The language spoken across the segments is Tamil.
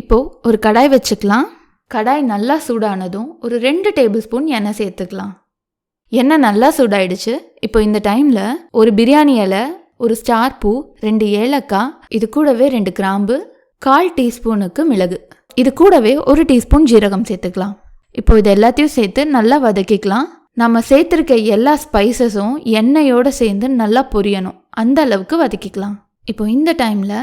இப்போ ஒரு கடாய் வச்சுக்கலாம். கடாய் நல்லா சூடானதும் ஒரு ரெண்டு டேபிள் ஸ்பூன் எண்ணெய் சேர்த்துக்கலாம். எண்ணெய் நல்லா சூடாயிடுச்சு. இப்போ இந்த டைமில் ஒரு பிரியாணி இலை ஒரு ஸ்டார் பூ ரெண்டு ஏலக்காய் இது கூடவே ரெண்டு கிராம்பு கால் டீஸ்பூனுக்கு மிளகு. இது கூடவே ஒரு டீஸ்பூன் ஜீரகம் சேர்த்துக்கலாம். இப்போ இது எல்லாத்தையும் சேர்த்து நல்லா வதக்கிக்கலாம். நம்ம சேர்த்துருக்க எல்லா ஸ்பைசஸும் எண்ணெயோடு சேர்ந்து நல்லா பொரியணும். அந்த அளவுக்கு வதக்கிக்கலாம். இப்போ இந்த டைமில்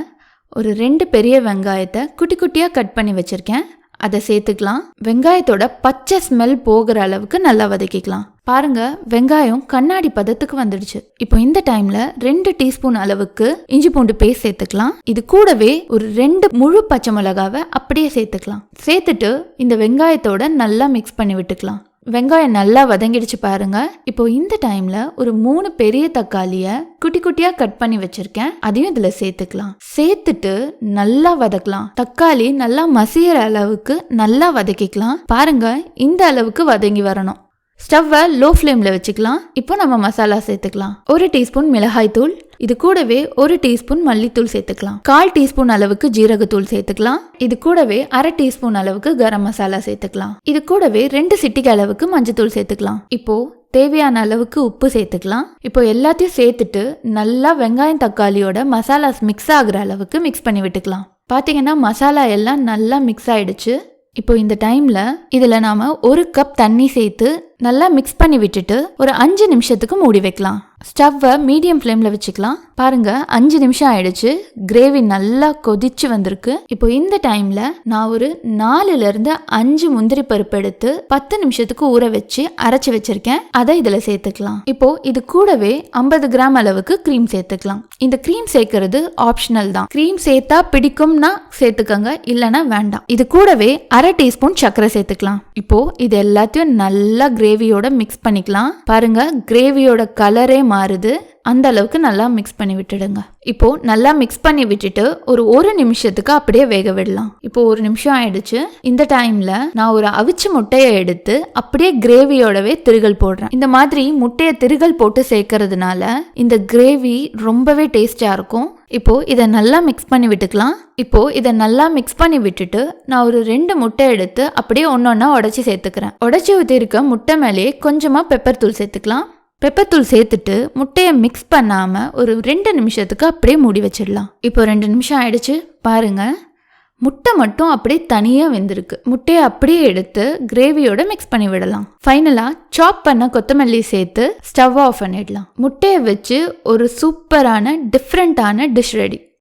ஒரு ரெண்டு பெரிய வெங்காயத்தை குட்டி குட்டியாக கட் பண்ணி வச்சுருக்கேன். அதை சேர்த்துக்கலாம். வெங்காயத்தோட பச்சை ஸ்மெல் போகிற அளவுக்கு நல்லா வதக்கிக்கலாம். பாருங்க வெங்காயம் கண்ணாடி பதத்துக்கு வந்துடுச்சு. இப்போ இந்த டைம்ல ரெண்டு டீஸ்பூன் அளவுக்கு இஞ்சி பூண்டு பேஸ்ட் சேர்த்துக்கலாம். இது கூடவே ஒரு ரெண்டு முழு பச்சை மிளகாவை அப்படியே சேர்த்துக்கலாம். சேர்த்துட்டு இந்த வெங்காயத்தோட நல்லா மிக்ஸ் பண்ணி விட்டுக்கலாம். வெங்காயம் நல்லா வதங்கிடுச்சு பாருங்க. இப்போ இந்த டைம்ல ஒரு மூணு பெரிய தக்காளிய குட்டி குட்டியா கட் பண்ணி வச்சிருக்கேன். அதையும் இதுல சேர்த்துக்கலாம். சேர்த்துட்டு நல்லா வதக்கலாம். தக்காளி நல்லா மசியற அளவுக்கு நல்லா வதக்கிக்கலாம். பாருங்க இந்த அளவுக்கு வதங்கி வரணும். ஸ்டவ்வை லோ ஃப்ளேமில் வச்சுக்கலாம். இப்போ நம்ம மசாலா சேர்த்துக்கலாம். ஒரு டீஸ்பூன் மிளகாய் தூள். இது கூடவே ஒரு டீஸ்பூன் மல்லித்தூள் சேர்த்துக்கலாம். கால் டீஸ்பூன் அளவுக்கு ஜீரகத்தூள் சேர்த்துக்கலாம். இது கூடவே அரை டீஸ்பூன் அளவுக்கு கரம் மசாலா சேர்த்துக்கலாம். இது கூடவே ரெண்டு சிட்டிக்கு அளவுக்கு மஞ்சத்தூள் சேர்த்துக்கலாம். இப்போ தேவையான அளவுக்கு உப்பு சேர்த்துக்கலாம். இப்போ எல்லாத்தையும் சேர்த்துட்டு நல்லா வெங்காயம் தக்காளியோட மசாலாஸ் மிக்ஸ் ஆகுற அளவுக்கு மிக்ஸ் பண்ணி விட்டுக்கலாம். பார்த்தீங்கன்னா மசாலா எல்லாம் நல்லா மிக்ஸ் ஆயிடுச்சு. இப்போ இந்த டைமில் இதில் நாம் ஒரு கப் தண்ணி சேர்த்து நல்லா மிக்ஸ் பண்ணி விட்டுட்டு ஒரு அஞ்சு நிமிஷத்துக்கு மூடி வைக்கலாம். ஸ்டவ்வை மீடியம் ஃப்ளேமில் வச்சுக்கலாம். பாருங்க அஞ்சு நிமிஷம் ஆயிடுச்சு. கிரேவி நல்லா கொதிச்சு வந்திருக்கு. இப்போ இந்த டைமில் நான் ஒரு நாலுலேருந்து அஞ்சு முந்திரி பருப்பு எடுத்து பத்து நிமிஷத்துக்கு ஊற வச்சு அரைச்சி வச்சிருக்கேன். அதை இதில் சேர்த்துக்கலாம். இப்போ இது கூடவே ஐம்பது கிராம் அளவுக்கு க்ரீம் சேர்த்துக்கலாம். இந்த க்ரீம் சேர்க்கறது ஆப்ஷனல் தான். க்ரீம் சேர்த்தா பிடிக்கும்னா சேர்த்துக்கோங்க இல்லைன்னா வேண்டாம். இது கூடவே அரை டீஸ்பூன் சர்க்கரை சேர்த்துக்கலாம். இப்போ இது எல்லாத்தையும் நல்லா கிரேவியோட மிக்ஸ் பண்ணிக்கலாம். பாருங்க கிரேவியோட கலரே மாறுது. அந்த அளவுக்கு நல்லா மிக்ஸ் பண்ணி விட்டுடுங்க. இப்போ நல்லா மிக்ஸ் பண்ணி விட்டுட்டு ஒரு ஒரு நிமிஷத்துக்கு அப்படியே வேக விடலாம். இப்போ ஒரு நிமிஷம் ஆயிடுச்சு. இந்த டைம்ல நான் ஒரு அவிச்ச முட்டையை எடுத்து அப்படியே கிரேவியோடவே திருகல் போடுறேன். இந்த மாதிரி முட்டையை திருகல் போட்டு சேர்க்கறதுனால இந்த கிரேவி ரொம்பவே டேஸ்டா இருக்கும். இப்போது இதை நல்லா மிக்ஸ் பண்ணி விட்டுக்கலாம். இப்போது இதை நல்லா மிக்ஸ் பண்ணி விட்டுட்டு நான் ஒரு ரெண்டு முட்டை எடுத்து அப்படியே ஒன்னொன்னா உடச்சி சேர்த்துக்கிறேன். உடச்சி ஊற்றிருக்க முட்டை மேலேயே கொஞ்சமாக பெப்பர் தூள் சேர்த்துக்கலாம். பெப்பர் தூள் சேர்த்துட்டு முட்டையை மிக்ஸ் பண்ணாமல் ஒரு ரெண்டு நிமிஷத்துக்கு அப்படியே மூடி வச்சிடலாம். இப்போ ரெண்டு நிமிஷம் ஆயிடுச்சு. பாருங்கள் முட்டை மட்டும் அப்படியே தனியாக வெந்திருக்கு. முட்டையை அப்படியே எடுத்து கிரேவியோட மிக்ஸ் பண்ணி விடலாம். ஃபைனலாக சாப் பண்ண கொத்தமல்லி சேர்த்து ஸ்டவ் ஆஃப் பண்ணிடலாம். முட்டையை வச்சு ஒரு சூப்பரான டிஃப்ரெண்ட்டான டிஷ் ரெடி